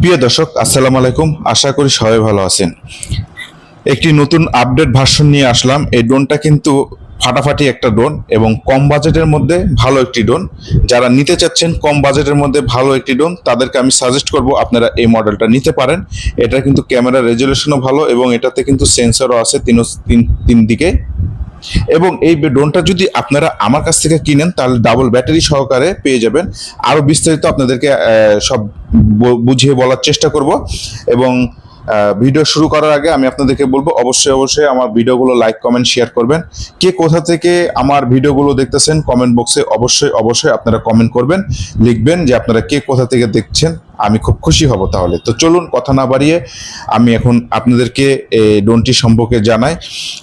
প্রিয় দর্শক, আসসালামু আলাইকুম। আশা করি সবাই ভালো আছেন। একটি নতুন আপডেট ভার্সন নিয়ে আসলাম। এই ড্রোনটা কিন্তু ফাটাফাটি একটা ড্রোন এবং কম বাজেটের মধ্যে ভালো একটি ড্রোন। যারা নিতে চাচ্ছেন কম বাজেটের মধ্যে ভালো একটি ড্রোন, তাদেরকে আমি সাজেস্ট করব আপনারা এই মডেলটা নিতে পারেন। এটা কিন্তু ক্যামেরা রেজলিউশনও ভালো এবং এটাতে কিন্তু সেন্সরও আছে তিন তিন দিকে। এবং এই ড্রোনটা যদি আপনারা আমার কাছ থেকে কিনেন, তাহলে ডাবল ব্যাটারি সহকারে পেয়ে যাবেন। আরও বিস্তারিত আপনাদেরকে সব বুঝিয়ে বলার চেষ্টা করব। এবং ভিডিও শুরু করার আগে আমি আপনাদেরকে বলব, অবশ্যই অবশ্যই আমার ভিডিওগুলো লাইক কমেন্ট শেয়ার করবেন। কে কোথা থেকে আমার ভিডিওগুলো দেখতেছেন কমেন্ট বক্সে অবশ্যই অবশ্যই আপনারা কমেন্ট করবেন, লিখবেন যে আপনারা কে কোথা থেকে দেখছেন। আমি খুব খুশি হব তাহলে। তো চলুন, কথা না বাড়িয়ে আমি এখন আপনাদেরকে এই ড্রোনটি সম্পর্কে জানাই।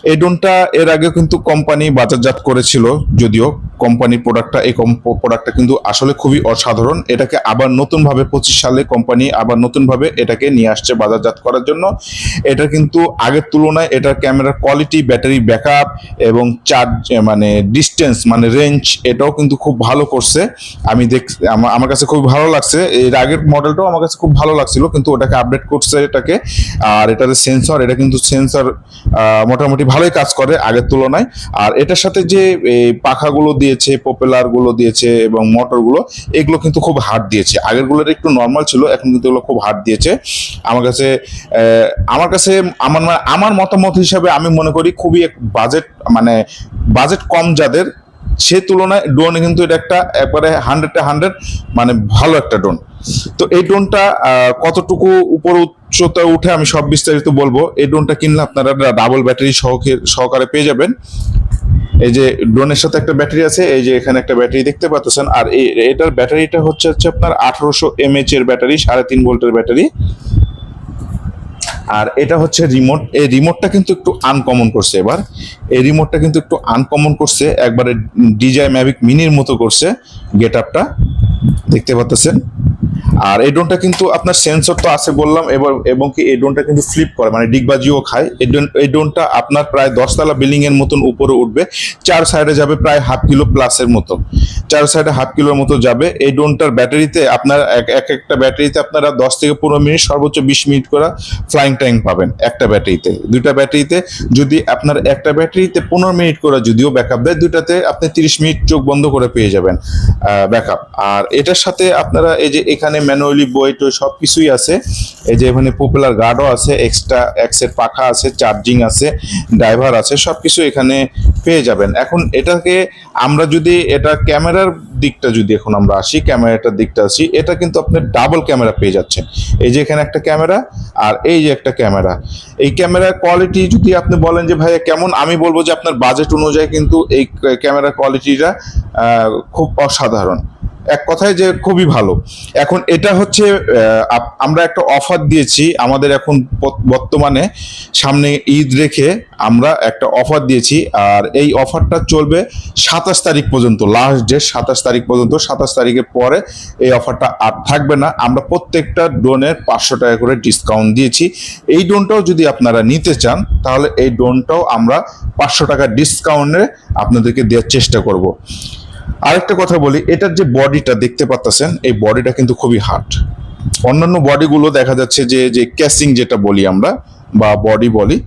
এই ড্রোনটা এর আগে কিন্তু কোম্পানি বাজারজাত করেছিল, যদিও কোম্পানির প্রোডাক্টটা, এই প্রোডাক্টটা কিন্তু আসলে খুবই অসাধারণ। এটাকে আবার নতুনভাবে পঁচিশ সালে কোম্পানি আবার নতুনভাবে এটাকে নিয়ে আসছে বাজারজাত করার জন্য। এটা কিন্তু আগের তুলনায় এটার ক্যামেরার কোয়ালিটি, ব্যাটারি ব্যাকআপ এবং চার্জ মানে ডিস্টেন্স মানে রেঞ্জ, এটাও কিন্তু খুব ভালো করছে। আমি দেখ আমা- আমার কাছে খুব ভালো লাগছে। এর আগের মডেলটাও আমার কাছে খুব ভালো লাগছিল, কিন্তু ওটাকে আপডেট করছে এটাকে। আর এটার সেন্সর এটা কিন্তু সেন্সর মোটামুটি ভালোই কাজ করে আগের তুলনায়। আর এটার সাথে যে পাখাগুলো দিয়েছে পপুলারগুলো দিয়েছে এবং মোটরগুলো এগুলো কিন্তু খুব হার্ড দিয়েছে। আগেরগুলোর একটু নর্মাল ছিল, এখন কিন্তু এগুলো খুব হার্ড দিয়েছে। আমার কাছে আমার কাছে, আমার আমার মতামত হিসাবে আমি মনে করি খুবই এক বাজেট মানে বাজেট কম যাদের সে তুলনায় ড্রোন কিন্তু এটা একটা একবারে হান্ড্রেডে হান্ড্রেড মানে ভালো একটা ড্রোন তো এই ড্রোনটা কতটুকু উপর উচ্চতা উঠে আমি সব বিস্তারিত বলব। এই ড্রোনটা কিনলে আপনারা ডাবল ব্যাটারি সহকারে পেয়ে যাবেন। এই যে ড্রোনের সাথে একটা ব্যাটারি আছে, এই যে এখানে একটা ব্যাটারি দেখতে পাচ্ছেন। আর এটার ব্যাটারিটা হচ্ছে হচ্ছে আপনার আঠারোশো এমএচ এর ব্যাটারি সাড়ে তিন ভোল্টের ব্যাটারি আর এটা হচ্ছে রিমোট এই রিমোটটা কিন্তু একটু আনকমন করছে এবার। এই রিমোটটা কিন্তু একটু আনকমন করছে, একবারে ডিজাই ম্যাভিক মিনির মতো করছে গেট আপটা দেখতে পাচ্ছেন? আর এই ড্রোনটা কিন্তু আপনার সেন্সর তো আছে বললাম, এবার এবং কি এই ড্রোনটা কিন্তু ফ্লিপ করে মানে ডিগবাজিও খায়। এই ড্রোন, এই ড্রোনটা আপনার প্রায় দশতলা বিল্ডিং এর মতন উপরে উঠবে, চার সাইডে যাবে প্রায় হাফ কিলো প্লাসের মতো। চার সাইডে হাফ কিলোর মতো যাবে। এই ড্রোনটার ব্যাটারিতে আপনার এক এক একটা ব্যাটারিতে আপনারা দশ থেকে পনেরো মিনিট, সর্বোচ্চ বিশ মিনিট করে ফ্লাইং টাইম পাবেন একটা ব্যাটারিতে। দুইটা ব্যাটারিতে যদি আপনার একটা ব্যাটারিতে পনেরো মিনিট করে যদিও ব্যাকআপ দেয়, দুইটাতে আপনি তিরিশ মিনিট চোখ বন্ধ করে পেয়ে যাবেন ব্যাকআপ আর এটার সাথে আপনারা এই যে এখানে ম্যানুয়ালি বই টই সব কিছুই আছে। এই যে এখানে পপুলার গার্ডও আছে এক্সট্রা এক্সের পাখা আছে চার্জিং আছে ড্রাইভার আছে সব কিছু এখানে পেয়ে যাবেন। এখন এটাকে আমরা যদি, এটা ক্যামেরার দিকটা যদি এখন আমরা আসি, ক্যামেরাটার দিকটা আসি, এটা কিন্তু আপনি ডাবল ক্যামেরা পেয়ে যাচ্ছেন। এই যে এখানে একটা ক্যামেরা আর এই যে একটা ক্যামেরা। এই ক্যামেরার কোয়ালিটি যদি আপনি বলেন যে, ভাইয়া, কেমন? আমি বলব যে, আপনার বাজেট অনুযায়ী কিন্তু এই ক্যামেরার কোয়ালিটিটা খুব অসাধারণ। এক কথায় যে খুবই ভালো। এখন এটা হচ্ছে আমরা একটা অফার দিয়েছি, আমাদের এখন বর্তমানে সামনে ঈদ রেখে আমরা একটা অফার দিয়েছি, আর এই অফারটা চলবে সাতাশ তারিখ পর্যন্ত লাস্ট ডেট সাতাশ তারিখ পর্যন্ত, সাতাশ তারিখের পরে এই অফারটা আর থাকবে না। আমরা প্রত্যেকটা ড্রোনের পাঁচশো টাকা করে ডিসকাউন্ট দিয়েছি। এই ড্রোনটাও যদি আপনারা নিতে চান, তাহলে এই ড্রোনটাও আমরা পাঁচশো টাকা ডিসকাউন্টে আপনাদেরকে দেওয়ার চেষ্টা করব। আরেকটা কথা বলি, এটার যে বডিটা দেখতে পাচ্ছেন এই বডিটা কিন্তু খুবই হার্ড অন্যান্য বডিগুলো দেখা যাচ্ছে যে যে ক্যাসিং যেটা বলি আমরা, বা বডি বলি,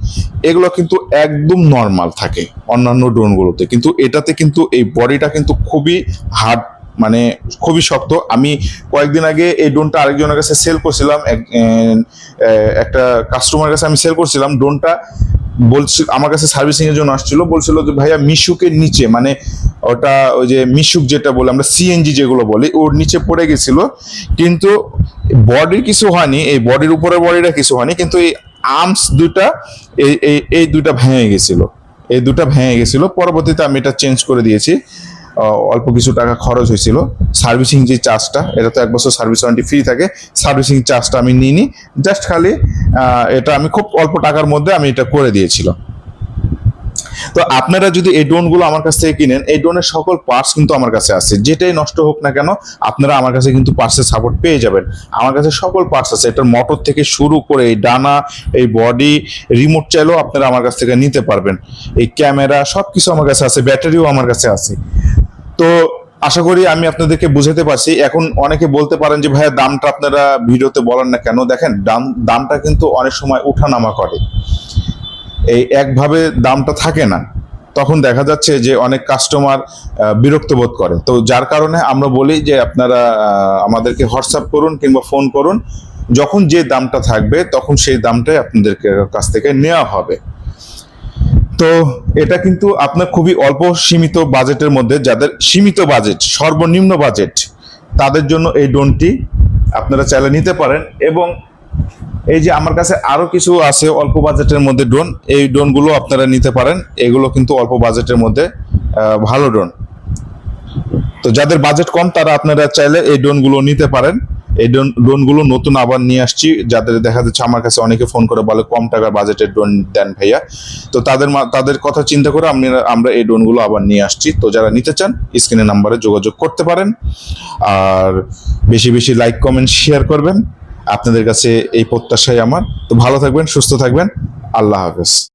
এগুলো কিন্তু একদম নর্মাল থাকে অন্যান্য ড্রোনগুলোতে। কিন্তু এটাতে কিন্তু এই বডিটা কিন্তু খুবই হার্ড মানে খুবই শক্ত। আমি কয়েকদিন আগে এই ড্রোনটা আরেকজনের কাছে সেল করছিলাম একটা কাস্টমারের কাছে আমি সেল করছিলাম। ড্রোনটা বলছিল আমার কাছে সার্ভিসিং এর জন্য আসছিল, বলছিল যে, ভাইয়া, মিশুকের নিচে মানে ওটা ওই যে মিশুক যেটা বলে, আমরা সিএনজি যেগুলো বলি, ওর নিচে পড়ে গেছিল। কিন্তু বডির কিছু হয়নি, এই বডির উপরে বডিটা কিছু হয়নি, কিন্তু এই আর্মস দুটা, এই এই দুটা ভেঙে গেছিল। এই দুটা ভেঙে গেছিল, পরবর্তীতে আমি এটা চেঞ্জ করে দিয়েছি। অল্প কিছু টাকা খরচ হয়েছিল। সার্ভিসিং যে চার্জটা, এটা তো এক বছর সার্ভিস ওয়ারেন্টি ফ্রি থাকে। সার্ভিসিং চার্জটা আমি নিইনি। জাস্ট খালি এটা আমি খুব অল্প টাকার মধ্যে আমি এটা করে দিয়েছিলাম তো আপনারা যদি এই ড্রোনগুলো আমার কাছ থেকে কিনেন, এই ড্রোনের সকল পার্টস কিন্তু আমার কাছে আছে। যেটাই নষ্ট হোক না কেন, আপনারা আমার কাছে কিন্তু পার্টসের সাপোর্ট পেয়ে যাবেন। আমার কাছে সকল পার্টস আছে। এটার মোটর থেকে শুরু করে এই ডানা, এই বডি রিমোট চাইলেও আপনারা আমার কাছ থেকে নিতে পারবেন। এই ক্যামেরা সব কিছু আমার কাছে আছে। ব্যাটারিও আমার কাছে আছে। তো আশা করি আমি আপনাদেরকে বুঝাতে পারছি। এখন অনেকে বলতে পারেন যে, ভাইয়া, দামটা আপনারা ভিডিওতে বলেন না কেন? দেখেন, দাম, দামটা কিন্তু অনেক সময় ওঠানামা করে। এই একভাবে দামটা থাকে না। তখন দেখা যাচ্ছে যে, অনেক কাস্টমার বিরক্ত বোধ করে। তো যার কারণে আমরা বলি যে, আপনারা আমাদেরকে হোয়াটসঅ্যাপ করুন কিংবা ফোন করুন। যখন যে দামটা থাকবে, তখন সেই দামটাই আপনাদেরকে কাছ থেকে নেওয়া হবে। তো এটা কিন্তু আপনার খুবই অল্প সীমিত বাজেটের মধ্যে, যাদের সীমিত বাজেট, সর্বনিম্ন বাজেট, তাদের জন্য এই ড্রোনটি আপনারা চাইলে নিতে পারেন। এবং এই যে আমার কাছে আরও কিছু আছে অল্প বাজেটের মধ্যে ড্রোন, এই ড্রোনগুলো আপনারা নিতে পারেন। এগুলো কিন্তু অল্প বাজেটের মধ্যে ভালো ড্রোন। তো যাদের বাজেট কম, তারা আপনারা চাইলে এই ড্রোনগুলো নিতে পারেন। এই ড্রোন ড্রোনগুলো নতুন আবার নিয়ে আসছি। যাদের দেখা যাচ্ছে আমার কাছে অনেকে ফোন করে বলে, কম টাকার বাজেটের ড্রোন দেন ভাইয়া। তো তাদের তাদের কথা চিন্তা করে আমরা আমরা এই ড্রোনগুলো আবার নিয়ে আসছি। তো যারা নিতে চান স্ক্রিনের নাম্বারে যোগাযোগ করতে পারেন। আর বেশি বেশি লাইক, কমেন্ট, শেয়ার করবেন। আপনাদের কাছে এই প্রত্যাশাই আমার। তো ভালো থাকবেন, সুস্থ থাকবেন। আল্লাহ হাফেজ।